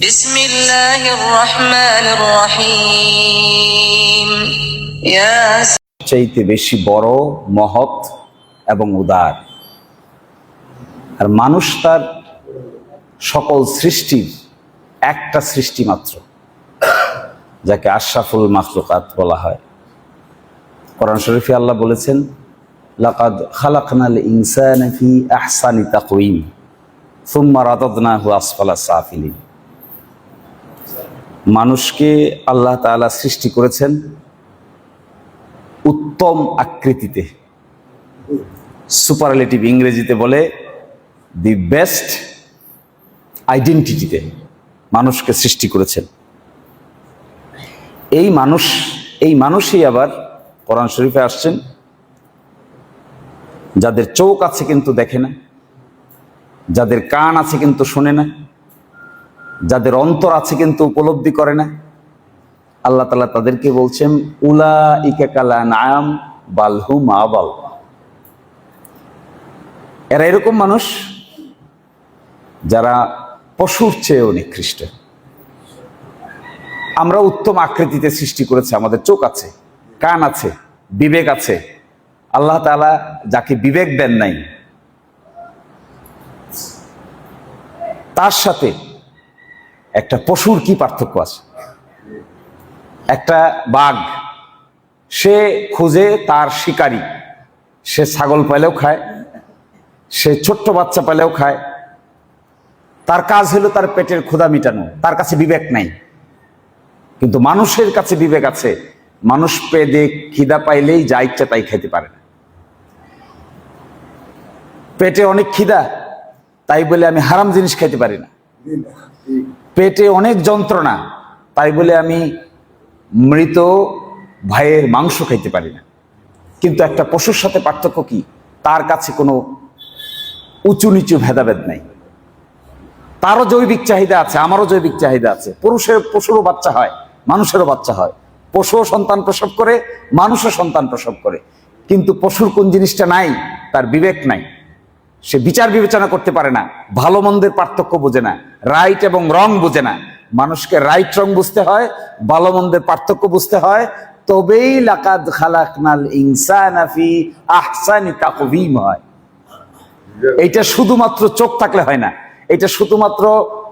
بسم الله الرحمن الرحيم يا চাইতে বেশি বড় মহৎ এবং উদার আর মানুষ তার সকল সৃষ্টির একটা সৃষ্টি মাত্র যাকে আশরাফুল মাখলুকাত বলা হয় কোরআন শরীফে আল্লাহ বলেছেন লাকাদ খালাকনাল ইনসানা ফি আহসানি তাকওয়িম সুম্মা রাদাদনাহু আসফালা সাফিলিন মানুষকে আল্লাহ তাআলা সৃষ্টি করেছেন উত্তম আকৃতিতে। সুপারলেটিভ ইংরেজিতে বলে, দি বেস্ট আইডেন্টিটিতে মানুষকে সৃষ্টি করেছেন। এই মানুষ, এই মানুষই আবার কোরআন শরীফে আসছেন। যাদের চোখ আছে কিন্তু দেখে না, যাদের কান আছে কিন্তু শোনে না যাদের অন্তর আছে কিন্তু উপলব্ধি করে না। আল্লাহ তালা তাদেরকে বলছেন উলা ইকাকালা নায়াম বালহু মা বাল। এরা এরকম মানুষ যারা পশুর চেয়েও নিকৃষ্ট। আমরা উত্তম আকৃতিতে সৃষ্টি করেছে, আমাদের চোখ আছে, কান আছে, বিবেক আছে। আল্লাহ তালা যাকে বিবেক দেন নাই, তার সাথে একটা পশুর কি পার্থক্য আছে? একটা বাঘ, সে খুঁজে তার শিকারি। সে ছাগল পাইলেও খায়, সে ছোট্ট বাচ্চা পাইলেও খায়। তার কাজ হলো তার পেটের ক্ষুধা মিটানো, তার কাছে বিবেক নাই। কিন্তু মানুষের কাছে বিবেক আছে, মানুষ পেদে খিদা পাইলেই যা ইচ্ছা তাই খেতে পারে না। পেটে অনেক খিদা, তাই বলে আমি হারাম জিনিস খেতে পারি না। পেটে অনেক যন্ত্রণা, তাই বলে আমি মৃত ভাইয়ের মাংস খাইতে পারি না। কিন্তু একটা পশুর সাথে পার্থক্য কি? তার কাছে কোনো উঁচু নিচু ভেদাভেদ নাই। তারও জৈবিক চাহিদা আছে, আমারও জৈবিক চাহিদা আছে। পুরুষের, পশুরও বাচ্চা হয়, মানুষেরও বাচ্চা হয়। পশুও সন্তান প্রসব করে, মানুষও সন্তান প্রসব করে। কিন্তু পশুর কোন জিনিসটা নাই, তার বিবেক নাই। সে বিচার বিবেচনা করতে পারে না, ভালো মন্দের পার্থক্য বোঝে না রাইট এবং রং বোঝে না। মানুষকে রাইট রং বুঝতে হয়, ভালো মন্দের পার্থক্য বুঝতে হয়। তবেই লাকাদ খালাকনাল ইনসানা ফি আহসানি তাকবীম হয়। এইটা শুধুমাত্র চোখ থাকলে হয় না এটা শুধুমাত্র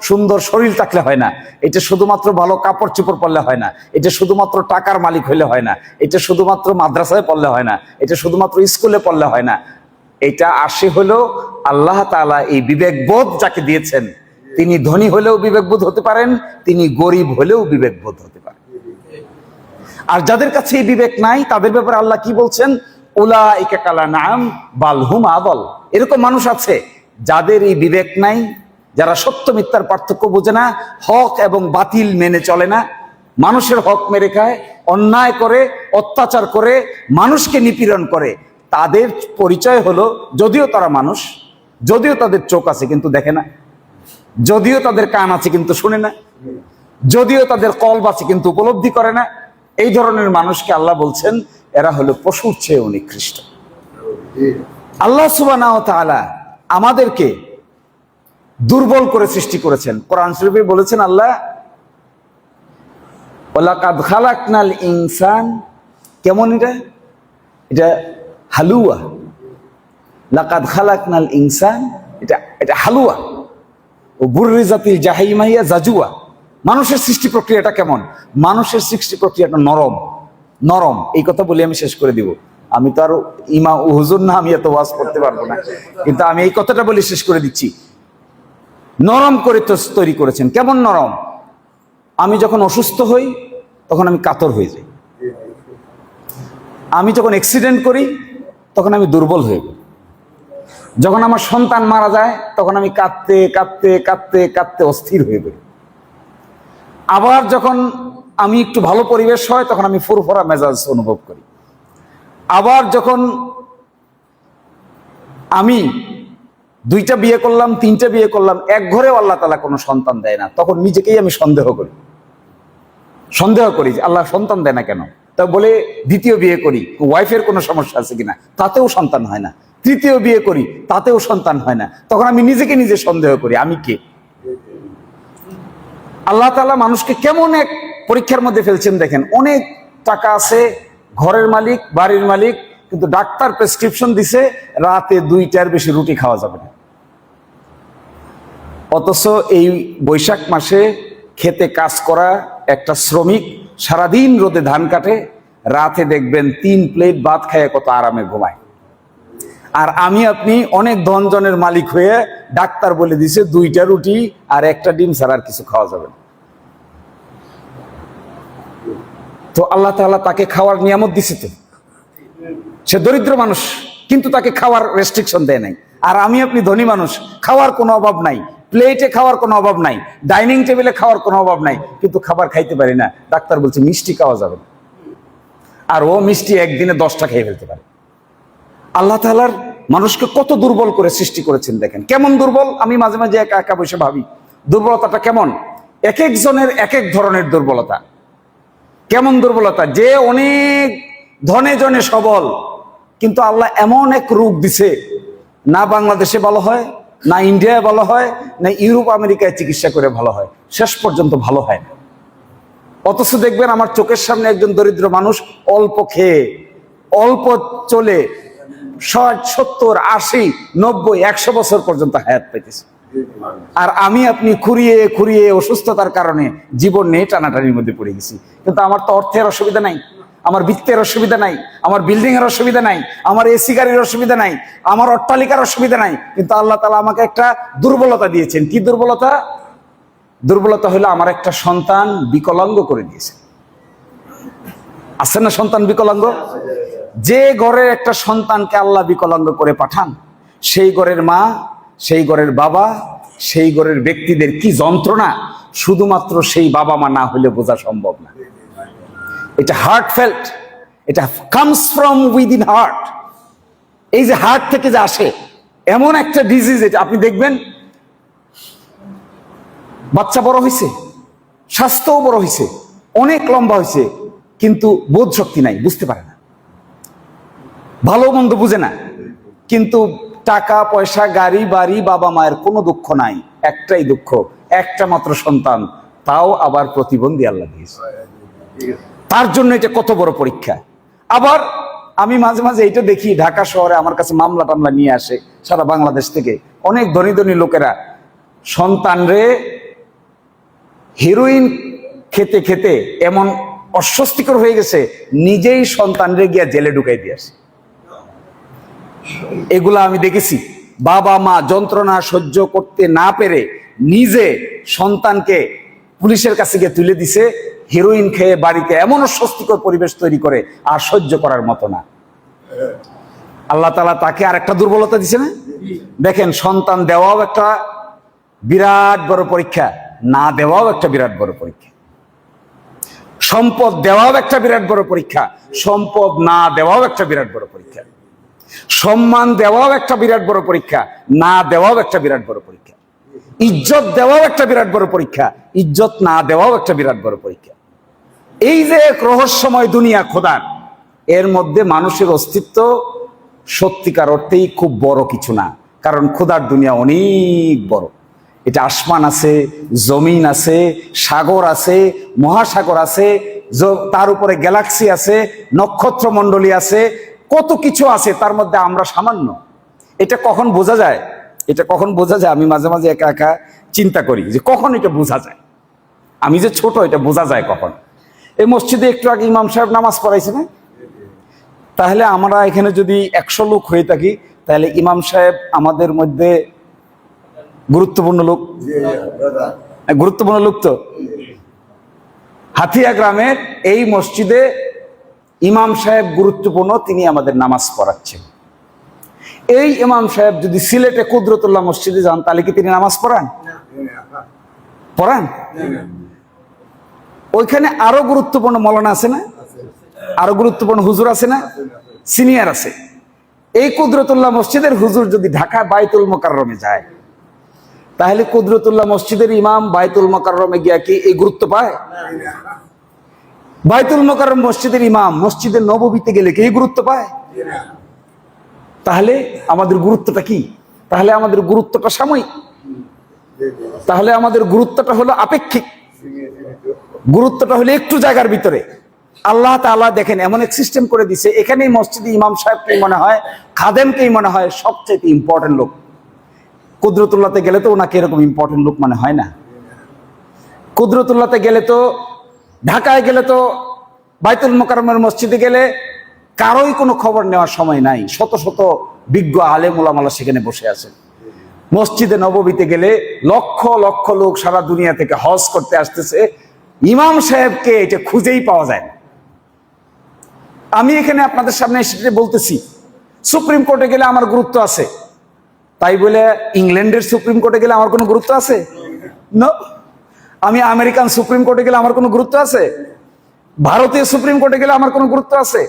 সুন্দর শরীর থাকলে হয় না এটা শুধুমাত্র ভালো কাপড় চোপড় পরলে হয় না এটা শুধুমাত্র টাকার মালিক হইলে হয় না এটা শুধুমাত্র মাদ্রাসায় পড়লে হয় না এটা শুধুমাত্র স্কুলে পড়লে হয় না এটা আসে হলো আল্লাহ তাআলা এই বিবেকবোধ যাকে দিয়েছেন, তিনি ধনী হলেও বিবেকবোধ হতে পারেন, তিনি গরিব হলেও বিবেকবোধ হতে পারেন। আর যাদের কাছে এই বিবেক নাই, তাদের ব্যাপারে আল্লাহ কি বলছেন? ওলা কালা নাম বালহুম আবল এরকম মানুষ আছে, যাদের এই বিবেক নাই, যারা সত্য মিথ্যার পার্থক্য বোঝে না, হক এবং বাতিল মেনে চলে না। মানুষের হক মেরে খায়, অন্যায় করে, অত্যাচার করে, মানুষকে নিপীড়ন করে। তাদের পরিচয় হলো, যদিও তারা মানুষ, যদিও তাদের চোখ আছে কিন্তু দেখে না, যদিও তাদের কান আছে কিন্তু শুনে না, যদিও তাদের কল্প আছে কিন্তু উপলব্ধি করে না, এই ধরনের মানুষকে আল্লাহ বলছেন, এরা হলো পশুর চেয়েও নিকৃষ্ট আল্লাহ সুবাহ আমাদেরকে দুর্বল করে সৃষ্টি করেছেন। কোরআন শরীফে বলেছেন আল্লাহ ওলাকাদ খালাকনাল ইনসান কেমন এটা? এটা হালুয়া। লাকাদ খালাকনাল ইনসান, এটা এটা হালুয়া। ও বুর্রি জাতিল জাহাইমাইয়া জাজুয়া। মানুষের সৃষ্টি প্রক্রিয়াটা কেমন? মানুষের সৃষ্টি প্রক্রিয়াটা নরম। নরম। এই কথা বলে আমি শেষ করে দিব। আমি তো আর ইমা হুজুর না, আমি এত ওয়াজ করতে পারব না। কিন্তু আমি এই কথাটা বলে শেষ করে দিচ্ছি। নরম করে তো তৈরি করেছেন। কেমন নরম? আমি যখন অসুস্থ হই, তখন আমি কাতর হয়ে যাই। আমি যখন অ্যাক্সিডেন্ট করি তখন আমি দুর্বল হয়ে যাই যখন আমার সন্তান মারা যায়, তখন আমি কাঁদতে কাঁদতে কাঁদতে কাঁদতে অস্থির হয়ে পড়ি। আবার যখন আমি একটু ভালো পরিবেশ হয়, তখন আমি ফুরফরা মেজাজ অনুভব করি। আবার যখন আমি দুইটা বিয়ে করলাম, তিনটা বিয়ে করলাম, এক ঘরেও আল্লাহ তালা কোনো সন্তান দেয় না, তখন নিজেকেই আমি সন্দেহ করি। সন্দেহ করি যে আল্লাহ সন্তান দেয় না কেন? তা বলে দ্বিতীয় বিয়ে করি। ওয়াইফের কোনো সমস্যা আছে কিনা? তাতেও সন্তান হয় না। তৃতীয় বিয়ে করি, তাতেও সন্তান হয় না। তখন আমি নিজেকে নিজে সন্দেহ করি, আমি কে? আল্লাহ তালা মানুষকে কেমন এক পরীক্ষার মধ্যে ফেলছেন দেখেন। অনেক টাকা আছে, ঘরের মালিক, বাড়ির মালিক, কিন্তু ডাক্তার প্রেসক্রিপশন দিছে, রাতে দুইটার বেশি রুটি খাওয়া যাবে না। অথচ এই বৈশাখ মাসে খেতে কাজ করা একটা শ্রমিক সারাদিন রোদে ধান কাটে, রাতে দেখবেন তিন প্লেট ভাত খায় কত আরামে ঘুমায়। আর আমি আপনি অনেক ধনজনের মালিক হয়ে ডাক্তার বলে দিছে, দুইটা রুটি আর একটা ডিম ছাড়া কিছু খাওয়া যাবে না। তো আল্লাহ তাআলা তাকে খাওয়ার নিয়ামত দিছে তো। সে দরিদ্র মানুষ, কিন্তু তাকে খাওয়ার রেস্ট্রিকশন দেয় নাই। আর আমি আপনি ধনী মানুষ, খাওয়ার কোনো অভাব নাই। প্লেটে খাওয়ার কোনো অভাব নাই ডাইনিং টেবিলে খাওয়ার কোনো অভাব নাই, কিন্তু খাবার খাইতে পারি না। ডাক্তার বলছে, মিষ্টি খাওয়া যাবে আর ও মিষ্টি একদিনে দশটা খেয়ে ফেলতে পারে। আল্লাহ তালার মানুষকে কত দুর্বল করে সৃষ্টি করেছেন দেখেন। কেমন দুর্বল? আমি মাঝে মাঝে একা একা বসে ভাবি, দুর্বলতাটা কেমন? এক একজনের এক এক ধরনের দুর্বলতা। কেমন দুর্বলতা? যে অনেক ধনে জনে সবল, কিন্তু আল্লাহ এমন এক রূপ দিছে, না বাংলাদেশে ভালো হয় না ইন্ডিয়ায় ভালো হয়, না ইউরোপ, আমেরিকায় চিকিৎসা করে ভালো হয়। শেষ পর্যন্ত ভালো হয় না। অথচ দেখবেন আমার চোখের সামনে একজন দরিদ্র মানুষ অল্প খেয়ে, অল্প চলে ষাট, সত্তর, আশি, নব্বই, একশো বছর পর্যন্ত হায়াত পেতেছে আর আমি আপনি খুঁড়িয়ে খুঁড়িয়ে অসুস্থতার কারণে জীবন নিয়ে টানাটানির মধ্যে পড়ে গেছি। কিন্তু আমার তো অর্থের অসুবিধা নাই। আমার বৃত্তের অসুবিধা নাই, আমার বিল্ডিং এর অসুবিধা নাই, আমার এসি গাড়ির অসুবিধা নাই, আমার অট্টালিকার অসুবিধা নাই। কিন্তু আল্লাহ তালা আমাকে একটা দুর্বলতা দিয়েছেন। কি দুর্বলতা? দুর্বলতা হলো আমার একটা সন্তান বিকলাঙ্গ করে দিয়েছে। আছে না সন্তান বিকলাঙ্গ? যে ঘরের একটা সন্তানকে আল্লাহ বিকলাঙ্গ করে পাঠান, সেই ঘরের মা, সেই ঘরের বাবা, সেই ঘরের ব্যক্তিদের কি যন্ত্রণা? শুধুমাত্র সেই বাবা মা না হলে বোঝা সম্ভব না। এটা হার্ট ফেল্ট এটা কামস ফ্রম উইদিন হার্ট এই যে হার্ট থেকে যে আসে, এমন একটা ডিজিজ এটা, আপনি দেখবেন, বাচ্চা বড় হয়েছে স্বাস্থ্যও বড় হয়েছে অনেক লম্বা হয়েছে কিন্তু বোধ শক্তি নাই, বুঝতে পারে না। ভালো মন্দ বুঝে না, কিন্তু টাকা, পয়সা, গাড়ি, বাড়ি, বাবা মায়ের কোনো দুঃখ নাই, একটাই দুঃখ, একটা মাত্র সন্তান, তাও আবার প্রতিবন্ধী আল্লাহ দিয়েছে। তার জন্য এটা কত বড় পরীক্ষা। আবার আমি মাঝে মাঝে এইটা দেখি, ঢাকা শহরে আমার কাছে মামলা টামলা নিয়ে আসে সারা বাংলাদেশ থেকে। অনেক ধনী ধনী লোকেরা সন্তানরে হিরোইন খেতে খেতে এমন অস্বস্তিকর হয়ে গেছে, নিজেই সন্তানরে গিয়া জেলে ঢুকাই দিয়ে আসে। এগুলা আমি দেখেছি। বাবা মা যন্ত্রণা সহ্য করতে না পেরে নিজে সন্তানকে পুলিশের কাছে গিয়ে তুলে দিছে হিরোইন খেয়ে বাড়িতে এমন অস্বস্তিকর পরিবেশ তৈরি করে আর সহ্য করার মতো না। আল্লাহ তালা তাকে আর একটা দুর্বলতা দিছে না? দেখেন, সন্তান দেওয়াও একটা বিরাট বড় পরীক্ষা, না দেওয়াও একটা বিরাট বড় পরীক্ষা। সম্পদ দেওয়াও একটা বিরাট বড় পরীক্ষা, সম্পদ না দেওয়াও একটা বিরাট বড় পরীক্ষা। সম্মান দেওয়াও একটা বিরাট বড় পরীক্ষা, না দেওয়াও একটা বিরাট বড় পরীক্ষা। ইজ্জত দেওয়াও একটা বিরাট বড় পরীক্ষা, ইজ্জত না দেওয়াও একটা বিরাট বড় পরীক্ষা। এই যে এক রহস্যময় দুনিয়া খোদার, এর মধ্যে মানুষের অস্তিত্ব সত্যিকার অর্থেই খুব বড় কিছু না। কারণ খোদার দুনিয়া অনেক বড়। এটা আসমান আছে, জমিন আছে, সাগর আছে, মহাসাগর আছে তার উপরে গ্যালাক্সি আছে নক্ষত্র মণ্ডলী আছে, কত কিছু আছে, তার মধ্যে আমরা সামান্য। এটা কখন বোঝা যায়? এটা কখন বোঝা যায়? আমি মাঝে মাঝে একা একা চিন্তা করি যে কখন এটা বোঝা যায়। আমি যে ছোট, এটা বোঝা যায় কখন? এই মসজিদে একটু আগে ইমাম সাহেব নামাজ পড়াইছে না? তাহলে আমরা এখানে যদি একশো লোক হয়ে থাকি তাহলে ইমাম সাহেব আমাদের মধ্যে গুরুত্বপূর্ণ লোক? গুরুত্বপূর্ণ লোক তো? হাতিয়া গ্রামের এই মসজিদে ইমাম সাহেব গুরুত্বপূর্ণ তিনি আমাদের নামাজ পড়াচ্ছেন। এই ইমাম সাহেব যদি সিলেটে কুদরতুল্লাহ মসজিদে যান তাহলে কি তিনি নামাজ পড়ান? পড়ান? ওইখানে আরও গুরুত্বপূর্ণ মলানা আছে না? আরও গুরুত্বপূর্ণ হুজুর আছে না? সিনিয়র আছে। এই কুদরতুল্লাহ মসজিদের হুজুর যদি ঢাকা বাইতুল মোকাররমে যায়, তাহলে কুদরতুল্লাহ মসজিদের ইমাম বাইতুল মোকাররমে গিয়া কি এই গুরুত্ব পায়? বাইতুল মোকাররম মসজিদের ইমাম মসজিদের নববীতে গেলে কি এই গুরুত্ব পায়? তাহলে আমাদের গুরুত্বটা কি? তাহলে আমাদের গুরুত্বটা সাময়িক। তাহলে আমাদের গুরুত্বটা হলো আপেক্ষিক। গুরুত্বটা হলো একটু জায়গার ভিতরে। আল্লাহ তাআলা দেখেন, এমন এক সিস্টেম করে দিছে, এখানেই মসজিদে ইমাম সাহেবকেই মনে হয়, খাদেমকেই মনে হয় সবচেয়ে ইম্পর্টেন্ট লোক। কুদরতুল্লাতে গেলে তো ওনাকে এরকম ইম্পর্টেন্ট লোক মানে হয় না। কুদরতুল্লাতে গেলে তো, ঢাকায় গেলে তো, বাইতুল মোকারমের মসজিদে গেলে কারোই কোনো খবর নেওয়ার সময় নাই। শত শত বিজ্ঞ আলেম ওলামালা সেখানে বসে আছেন। মসজিদে নববীতে গেলে লক্ষ লক্ষ লোক সারা দুনিয়া থেকে হজ করতে আসতেছে। ইমাম সাহেবকে এটা খুঁজেই পাওয়া যায় না। আমি এখানে আপনাদের সামনে এসে বলতেছি, সুপ্রিম কোর্টে গেলে আমার গুরুত্ব আছে। তাই বলে ইংল্যান্ডের সুপ্রিম কোর্টে গেলে আমার কোনো গুরুত্ব আছে. আমি আমেরিকান সুপ্রিম কোর্টে গেলে আমার কোনো গুরুত্ব আছে? ভারতীয় সুপ্রিম কোর্টে গেলে আমার কোনো গুরুত্ব আছে?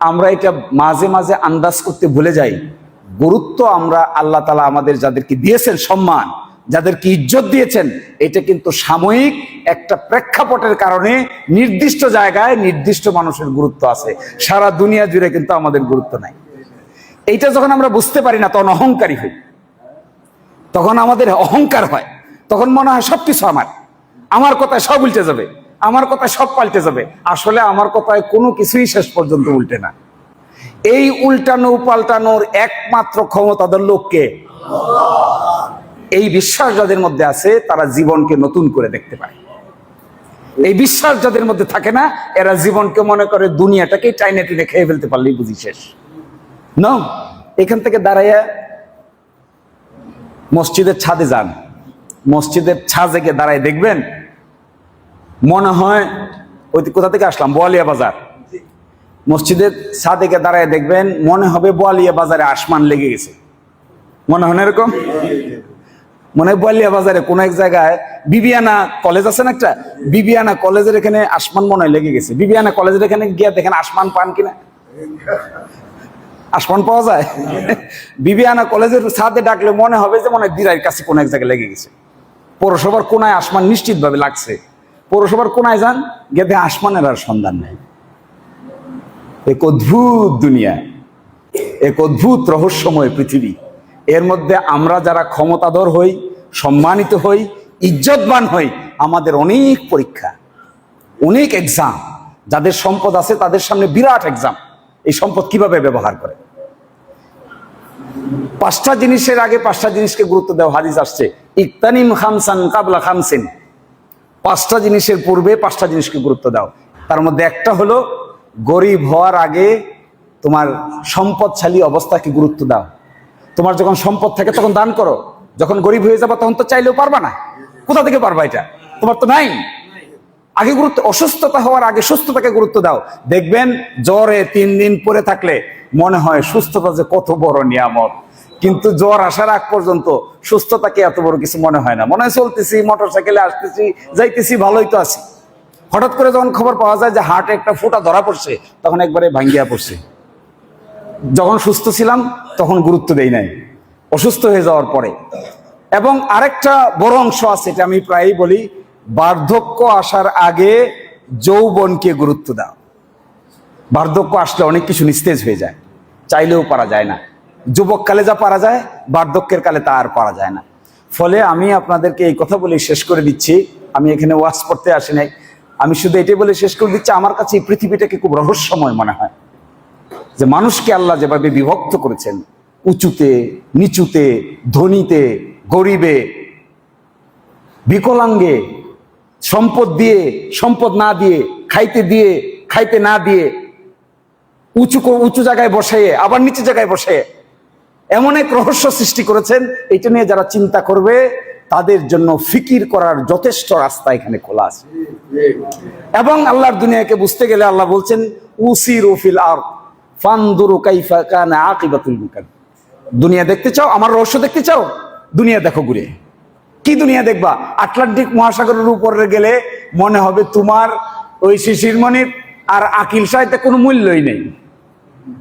আমরা এটা মাঝে মাঝে আন্দাজ করতে ভুলে যাই। গুরুত্ব আমরা আল্লাহ তালা আমাদের যাদেরকে দিয়েছেন সম্মান। যাদেরকে ইজ্জত দিয়েছেন, এটা কিন্তু সাময়িক একটা প্রেক্ষাপটের কারণে নির্দিষ্ট জায়গায় নির্দিষ্ট মানুষের গুরুত্ব আছে। সারা দুনিয়া জুড়ে কিন্তু আমাদের গুরুত্ব নাই। এইটা যখন আমরা বুঝতে পারি না, তখন অহংকারী হই। তখন আমাদের অহংকার হয়। তখন মনে হয় সবকিছু আমার। আমার কথায় সব উল্টে যাবে। আমার কথায় সব পাল্টে যাবে। আসলে আমার কথায় কোনো কিছুই শেষ পর্যন্ত উল্টে না। এই উল্টানো পাল্টানোর একমাত্র ক্ষমতাধর লোককে। এই বিশ্বাস যাদের মধ্যে আছে, তারা জীবনকে নতুন করে দেখতে পায় এই বিশ্বাস যাদের মধ্যে থাকে না, এরা জীবনকে মনে করে দুনিয়াটাকে টাইনে টেনে খেয়ে ফেলতে পারলেই বুঝি শেষ। এখান থেকে দাঁড়াইয়া মসজিদের ছাদে যান। মসজিদের ছাদে গিয়ে দাঁড়ায় দেখবেন, মনে হয় ওই কোথা থেকে আসলাম? বোয়ালিয়া বাজার। মসজিদের ছাদে গিয়ে দাঁড়ায় দেখবেন, মনে হবে বোয়ালিয়া বাজারে আসমান লেগে গেছে। মনে হয় এরকম? মনে হয় বোয়ালিয়া বাজারে কোন এক জায়গায় বিবিয়ানা কলেজ আছে না একটা? বিবিয়ানা কলেজের এখানে আসমান মনে লেগে গেছে। বিবিয়ানা কলেজের এখানে গিয়ে দেখেন আসমান পান কিনা? আসমান পাওয়া যায়? বিবিয়ানা কলেজের ছাদে ডাকলে মনে হবে যে মনে হয় কাছে কোন এক জায়গায় লেগে গেছে। পৌরসভার কোনায় আসমান নিশ্চিতভাবে লাগছে। পৌরসভার কোনায় যান দেখেন আসমানের আর সন্ধান নেই। এক অদ্ভুত দুনিয়া, এক অদ্ভুত রহস্যময় পৃথিবী। এর মধ্যে আমরা যারা ক্ষমতাধর হই সম্মানিত হই, ইজ্জতবান হই, আমাদের অনেক পরীক্ষা, অনেক এক্সাম যাদের সম্পদ আছে তাদের সামনে বিরাট এক্সাম এই সম্পদ কীভাবে ব্যবহার করে? পাঁচটা জিনিসের আগে পাঁচটা জিনিসকে গুরুত্ব দেওয়া হাদিস আসছে, ইকতানিম খামসান কাবলা খামসিন। পাঁচটা জিনিসের পূর্বে পাঁচটা জিনিসকে গুরুত্ব দাও। তার মধ্যে একটা হলো, গরিব হওয়ার আগে তোমার সম্পদশালী অবস্থাকে গুরুত্ব দাও। তোমার যখন সম্পদ থাকে তখন দান করো। যখন গরিব হয়ে যাবে, তখন তো চাইলেও পারবা না। কোথা থেকে পারবা এটা? তোমার তো নাই। আগে গুরুত্ব, অসুস্থতা হওয়ার আগে সুস্থতাকে গুরুত্ব দাও। দেখবেন, জ্বরে তিন দিন পরে থাকলে মনে হয় সুস্থতা যে কত বড় নিয়ামত। কিন্তু জ্বর আসার আগ পর্যন্ত সুস্থতাকে এত বড় কিছু মনে হয় না। মনে হয় চলতেছি মোটর সাইকেলে আসতেছি, যাইতেছি, ভালোই তো আছি। হঠাৎ করে যখন খবর পাওয়া যায় যে হার্টে একটা ফোঁটা ধরা পড়ছে, তখন একবারে ভাঙ্গিয়া পড়ছে। যখন সুস্থ ছিলাম, তখন গুরুত্ব দেই নাই। অসুস্থ হয়ে যাওয়ার পরে। এবং আরেকটা বড় অংশ আছে, এটা আমি প্রায়ই বলি, বার্ধক্য আসার আগে যৌবনকে গুরুত্ব দাও। বার্ধক্য আসলে অনেক কিছু নিস্তেজ হয়ে যায়, চাইলেও পারা যায় না। যুবককালে যা পারা যায়, বার্ধক্যের কালে তা আর পারা যায় না। ফলে আমি আপনাদেরকে এই কথা বলে শেষ করে দিচ্ছি, আমি এখানে ওয়াজ করতে আসি নাই। আমি শুধু এটাই বলে শেষ করে দিচ্ছি, আমার কাছে এই পৃথিবীটাকে খুব রহস্যময় মনে হয়। যে মানুষকে আল্লাহ যেভাবে বিভক্ত করেছেন উঁচুতে, নিচুতে, ধনীতে, গরিবে, বিকলাঙ্গে, সম্পদ দিয়ে, সম্পদ না দিয়ে, খাইতে দিয়ে, খাইতে না দিয়ে, উঁচু উঁচু জায়গায় বসে, আবার নিচু জায়গায় বসে, এমন এক রহস্য সৃষ্টি করেছেন এটা নিয়ে যারা চিন্তা করবে, তাদের জন্য ফিকির করার যথেষ্ট রাস্তা এখানে খোলা আছে। এবং আল্লাহর দুনিয়াকে বুঝতে গেলে আল্লাহ বলছেন উসি রুফিল আর ফান্দুরু কাইফা কানা আকিবাতুল মুকাদ দুনিয়া দেখতে চাও, আমার রহস্য দেখতে চাও? দুনিয়া দেখো ঘুরে। কি দুনিয়া দেখবা? আটলান্টিক মহাসাগরের উপরে গেলে মনে হবে তোমার ওই শিশির মনির আর আকিল সাহিত্যে কোনো মূল্যই নেই।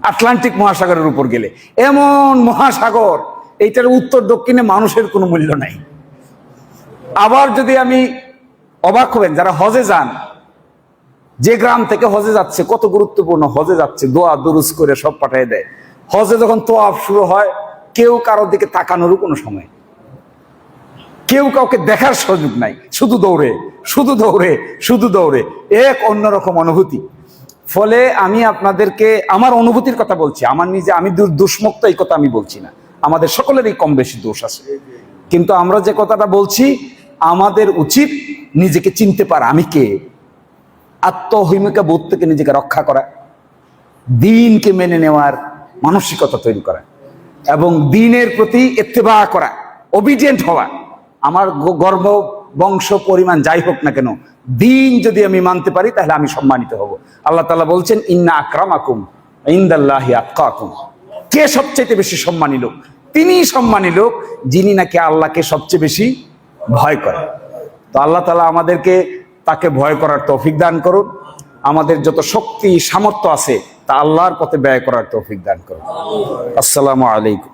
আটলান্টিক মহাসাগরের উপর গেলে। এমন মহাসাগর, এইটার উত্তর দক্ষিণে মানুষের কোনো মূল্য নাই। আবার যদি আমি অবাক হবেন, যারা হজে যান, যে গ্রাম থেকে হজে যাচ্ছে, কত গুরুত্বপূর্ণ হজে যাচ্ছে, দোয়া দুরুস করে সব পাঠিয়ে দেয়। হজে যখন তোয়াফ শুরু হয়, কেউ কারোর দিকে তাকানোরও কোনো সময় কেউ কাউকে দেখার সুযোগ নাই। শুধু দৌড়ে শুধু দৌড়ে শুধু দৌড়ে। এক অন্যরকম অনুভূতি। ফলে আমি আপনাদেরকে আমার অনুভূতির কথা বলছি। আমার নিজে, আমি দুষ্মুক্ত, এই কথা আমি বলছি না। আমাদের সকলেরই কম বেশি দোষ আছে। কিন্তু আমরা যে কথাটা বলছি, আমাদের উচিত নিজেকে চিনতে পারা। আমি কে? আত্মহিমিকা বোধ থেকে নিজেকে রক্ষা করা। দিনকে মেনে নেওয়ার মানসিকতা তৈরি করা, এবং দিনের প্রতি এত্তেবা করা ওবিডিয়েন্ট হওয়া। আমার গর্ব, বংশ, পরিমাণ যাই হোক না কেন, দিন যদি আমি মানতে পারি, তাহলে আমি সম্মানিত হব। আল্লাহ তালা বলছেন, ইন্না আকরাম আকুম ইন্দাল্লাহি আতকাকুম। কে সবচেয়ে বেশি সম্মানী লোক? তিনি সম্মানী লোক, যিনি নাকি আল্লাহকে সবচেয়ে বেশি ভয় করে। তো আল্লাহ তালা আমাদেরকে তাকে ভয় করার তৌফিক দান করুন। আমাদের যত শক্তি, সামর্থ্য আছে তা আল্লাহর পথে ব্যয় করার তৌফিক দান করুন। আসসালামু আলাইকুম।